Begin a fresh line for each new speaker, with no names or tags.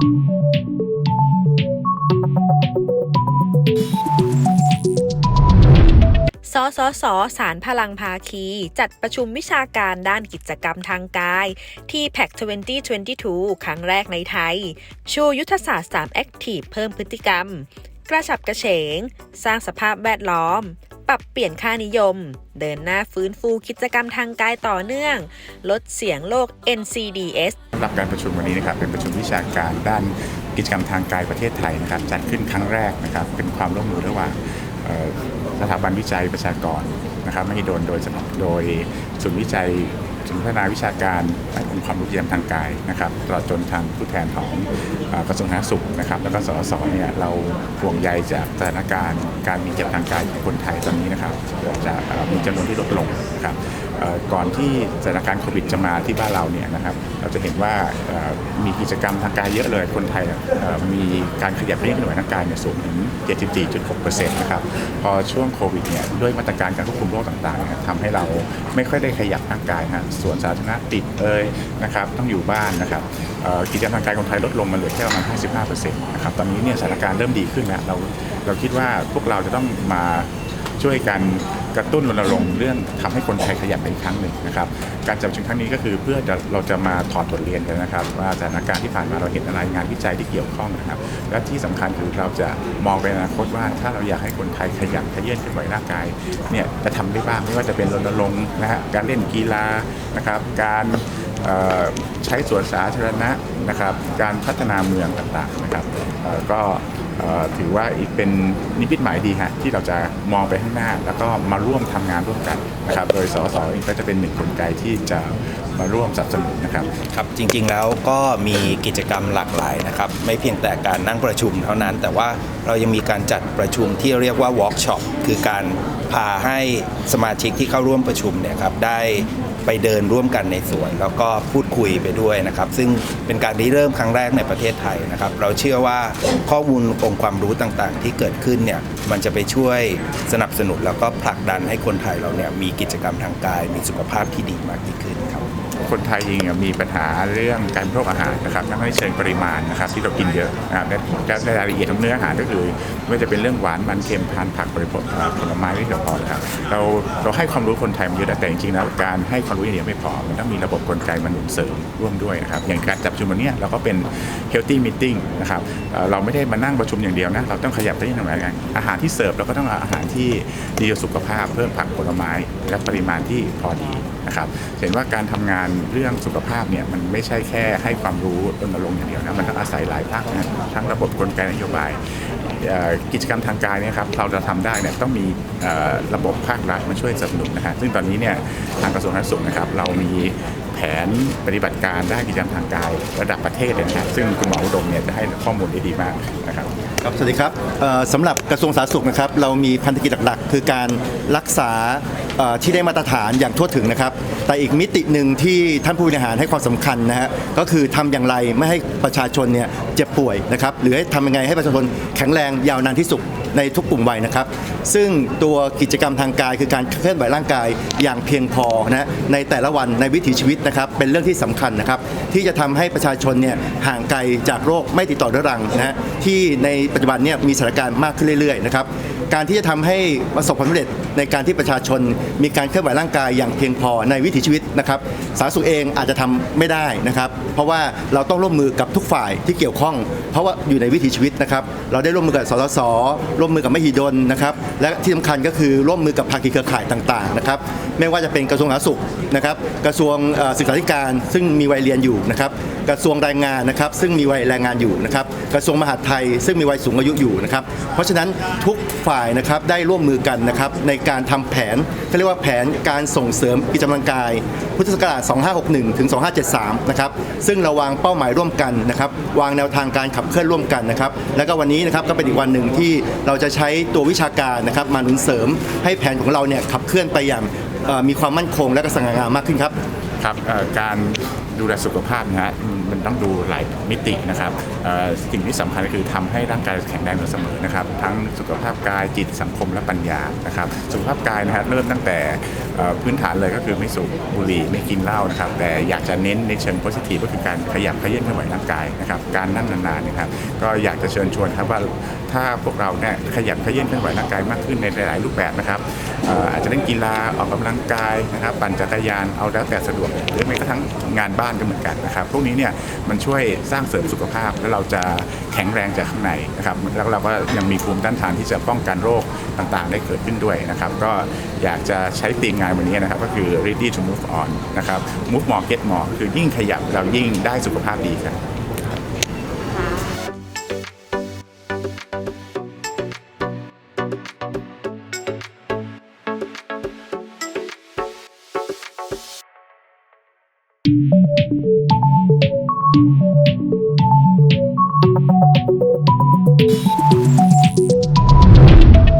สสส สารพลังภาคี จัดประชุมวิชาการด้านกิจกรรมทางกาย ที่ PAC 2022 ครั้งแรกในไทย ชูยุทธศาสตร์ 3 Active เพิ่มพฤติกรรม กระฉับกระเฉง สร้างสภาพแวดล้อม ปรับเปลี่ยนค่านิยม เดินหน้าฟื้นฟูกิจกรรมทางกายต่อเนื่อง ลดเสียงโรค NCDS ำ
หรับการประชุมวันนี้นะครับเป็นประชุมวิชาการด้านกิจกรรมทางกายประเทศไทยนะครับจัดขึ้นครั้งแรกนะครับเป็นความร่วมมือระหว่างสถาบันวิจัยประชากรนะครับไม่โดนโดยโดยศูนย์วิจัยศูนย์พัฒนาวิชาการและองค์ความรู้เยี่ยมทางกายนะครับตลอดจนทางผู้แทนของกระทรวงสาธารณสุขนะครับแล้วก็สสเนี่ยเราห่วงใยจากสถานการณ์การมีเจ็บทางกายของคนไทยตอนนี้นะครับจะมีจำนวนที่ลดลงนะครับ ก่อนที่สถานการณ์โควิดจะมาที่บ้านเราเนี่ยนะครับ เราจะเห็นว่ามีกิจกรรมทางกายเยอะเลยคนไทยมีการขยับเขยื้อนไหวทางกายเนี่ยสูงถึง 74.6%นะครับ พอช่วงโควิดเนี่ยด้วยมาตรการการควบคุมโรคต่างๆเนี่ยทำให้เราไม่ค่อยได้ขยับร่างกายฮะส่วนสาธารณะติดเอ่ยนะครับต้องอยู่บ้านนะครับกิจกรรมทางกายคนไทยลดลงมาเหลือแค่ประมาณ 55%นะครับตอนนี้เนี่ยสถานการณ์เริ่มดีขึ้นแล้วเราเราคิดว่าพวกเราจะต้องมาช่วยกัน กระตุ้นรณรงค์เรื่องทำให้คนไทยขยับไปอีกครั้งหนึ่งนะครับการจับประชุมครั้งนี้ก็คือเพื่อจะเราจะมาถอดบทเรียนกันนะครับ ว่าสถานการณ์ที่ผ่านมาเราเห็นอะไรงานวิจัยที่เกี่ยวข้องนะครับ และที่สำคัญคือเราจะมองไปอนาคตว่าถ้าเราอยากให้คนไทยขยับขยื่นขึ้นไหวร่างกายเนี่ยจะทำได้บ้างไม่ว่าจะเป็นรณรงค์นะฮะการเล่นกีฬานะครับการใช้สวนสาธารณะนะครับ การพัฒนาเมืองต่างๆนะครับก็ ถือว่าอีกเป็นนิมิตหมายดีฮะที่เราจะมองไปข้างหน้า แล้วก็มาร่วมทำงานร่วมกันนะครับ โดยสสเองก็จะเป็นหนึ่งกลไกที่จะมาร่วมสนับสนุนนะครับ
ครับจริงๆแล้วก็มีกิจกรรมหลากหลายนะครับไม่เพียงแต่การนั่งประชุมเท่านั้น แต่ว่าเรายังมีการจัดประชุมที่เรียกว่า w อล์กช็อปคือการพาให้สมาชิกที่เข้าร่วมประชุมเนี่ยครับได้ ไปเดินร่วมกันในสวน แล้วก็พูดคุยไปด้วยนะครับ ซึ่งเป็นการที่เริ่มครั้งแรกในประเทศไทยนะครับ เราเชื่อว่าข้อมูลองค์ความรู้ต่างๆ ที่เกิดขึ้นเนี่ยมันจะไปช่วยสนับสนุนแล้วก็ผลักดันให้คนไทยเราเนี่ยมีกิจกรรมทางกาย มีสุขภาพที่ดีมากยิ่งขึ้นครับ
คนไทยเองมีปัญหาเรื่องการบริโภคอาหารนะครับทั้งในเชิงปริมาณนะครับที่เรากินเยอะนะครับและและในรายละเอียดของเนื้ออาหารก็คือไม่ว่าจะเป็นเรื่องหวานมันเค็มทานผักบริโภคผลไม้ไม่เพียงพอนะครับเราเราให้ความรู้คนไทยมาเยอะแต่จริงๆแล้วการให้ความรู้อย่างเดียวไม่พอมันต้องมีระบบกลไกมาหนุนเสริมร่วมด้วยนะครับอย่างการจับชุมวันนี้เราก็เป็น healthy meeting นะครับเราไม่ได้มานั่งประชุมอย่างเดียวนะเราต้องขยับไปที่ทางไหนกันอาหารที่เสิร์ฟเราก็ต้องอาหารที่ดีต่อสุขภาพเพิ่มผักผลไม้ และปริมาณที่พอดีนะครับเห็นว่าการทำงานเรื่องสุขภาพเนี่ยมันไม่ใช่แค่ให้ความรู้รณรงค์อย่างเดียวนะมันต้องอาศัยหลายภาคนะทั้งระบบกลไกนโยบายกิจกรรมทางกายเนี่ยครับเราจะทำได้เนี่ยต้องมีระบบภาครัฐมาช่วยสนับสนุนนะฮะซึ่งตอนนี้เนี่ยทางกระทรวงสาธารณสุขนะครับเรามีแผนปฏิบัติการด้านกิจกรรมทางกายระดับประเทศเลยนะครับซึ่งคุณหมออุดมเนี่ยจะให้ข้อมูลได้ดีมากนะครับ
ครับสวัสดีครับสำหรับกระทรวงสาธารณสุขนะครับเรามีพันธกิจหลักๆ คือการรักษา ที่ได้มาตรฐานอย่างทั่วถึงนะครับ แต่อีกมิติหนึ่งที่ท่านผู้บริหารให้ความสำคัญนะฮะก็คือทำอย่างไรไม่ให้ประชาชนเนี่ยเจ็บป่วยนะครับหรือให้ทำยังไงให้ประชาชนแข็งแรงยาวนานที่สุดในทุกกลุ่มวัยนะครับ ซึ่งตัวกิจกรรมทางกายคือการเคลื่อนไหวร่างกายอย่างเพียงพอนะในแต่ละวันในวิถีชีวิตนะครับเป็นเรื่องที่สำคัญนะครับที่จะทำให้ประชาชนเนี่ยห่างไกลจากโรคไม่ติดต่อเรื้อรังนะฮะที่ในปัจจุบันเนี่ยมีสถานการณ์มากขึ้นเรื่อยๆนะครับการที่จะทำให้ประสบความสำเร็จในการที่ประชาชนมีการเคลื่อนไหวร่างกายอย่างเพียงพอในวิถีชีวิตนะครับสาธารณสุขเองอาจจะทำไม่ได้นะครับ เพราะว่าเราต้องร่วมมือกับทุกฝ่ายที่เกี่ยวข้อง เพราะว่าอยู่ในวิถีชีวิตนะครับ เราได้ร่วมมือกับสสสร่วมมือกับมหิดลนะครับ และที่สำคัญก็คือร่วมมือกับภาคีเครือข่ายต่างๆนะครับไม่ว่าจะเป็นกระทรวงสาธารณสุขนะครับ กระทรวงศึกษาธิการซึ่งมีวัยเรียนอยู่นะครับ กระทรวงแรงงานนะครับ ซึ่งมีวัยแรงงานอยู่นะครับ กระทรวงมหาดไทย ซึ่งมีวัยสูงอายุอยู่นะครับ เพราะฉะนั้นทุกฝ่ายนะครับได้ร่วมมือกันนะครับในการทำแผนเขาเรียกว่าแผนการส่งเสริมกิจกรรมกาย พุทธศักราช 2561 ถึง 2573 นะครับ ซึ่งเราวางเป้าหมายร่วมกันนะครับวางแนวทางการขับเคลื่อนร่วมกันนะครับ แล้วก็วันนี้นะครับก็เป็นอีกวันหนึ่งที่เราจะใช้ตัววิชาการนะครับมาหนุนเสริมให้แผนของเราเนี่ยขับเคลื่อนไปอย่างมีความมั่นคงและก็สง่างามมากขึ้นครับ
ครับการ ดูแลสุขภาพนะฮะมันต้องดูหลายมิตินะครับสิ่งที่สำคัญคือทำให้ร่างกายแข็งแรงอยู่เสมอนะครับ ทั้งสุขภาพกายจิตสังคมและปัญญานะครับ สุขภาพกายนะฮะเริ่มตั้งแต่พื้นฐานเลยก็คือไม่สูบบุหรี่ไม่กินเหล้านะครับ แต่อยากจะเน้นในเชิงโพสิทีฟก็คือการขยับขยื่นเคลื่อนไหวร่างกายนะครับ การนั่งนานๆนะครับ ก็อยากจะเชิญชวนครับว่าถ้าพวกเราเนี่ยขยันขยันเคลื่อนไหวร่างกายมากขึ้นในหลายๆรูปแบบนะครับอาจจะเล่นกีฬาออกกำลังกายนะครับ ปั่นจักรยานเอาแล้วแต่สะดวกหรือแม้กระทั่งงานบ้านก็เหมือนกันนะครับ พวกนี้เนี่ยมันช่วยสร้างเสริมสุขภาพ แล้วเราจะแข็งแรงจากข้างในนะครับแล้วเราก็ยังมีภูมิต้านทานที่จะป้องกันโรคต่างๆ ได้เกิดขึ้นด้วยนะครับ ก็อยากจะใช้ธีมงานวันนี้นะครับก็คือ ready to move on นะครับ move more get more คือยิ่งขยับเรายิ่งได้สุขภาพดีครับ Thank you.